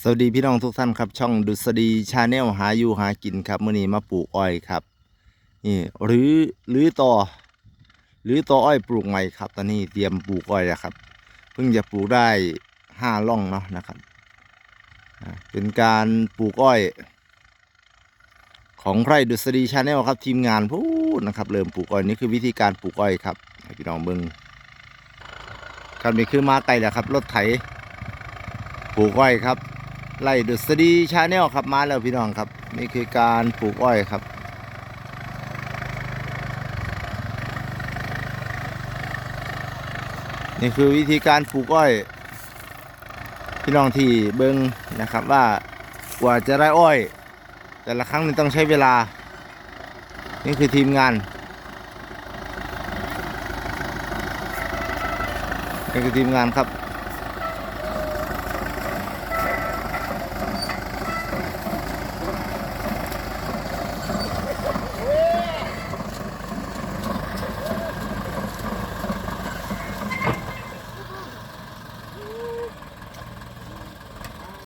สวัสดีพี่น้องทุกท่านครับ ช่องดุษฎีชาแนลหาอยู่หากินครับมื่อนี้มาปลูกอ้อยครับนี่หรือหรือต่อ หรือต่ออ้อยปลูกใหม่ครับ ตอนนี้เตรียมปลูกอ้อยแล้วครับ เพิ่งจะปลูกได้ห้าล่องเนาะนะครับเป็นการปลูกอ้อย ของไร่ดุษฎีชาแนลครับ ทีมงานพูดนะครับเริ่มปลูกอ้อยนี่คือวิธีการปลูกอ้อยครับให้พี่น้องเบิ่งครับนี่คือมาไกลแล้วครับรถไถปลูกอ้อยครับ ไล่ดุษฎีชาแนลครับมาแล้วพี่น้องครับ นี่คือการปลูกอ้อยครับ นี่คือวิธีการปลูกอ้อย พี่น้องที่เบิงนะครับว่ากว่าจะได้อ้อย แต่ละครั้งนี่ต้องใช้เวลา นี่คือทีมงานนี่คือทีมงานครับ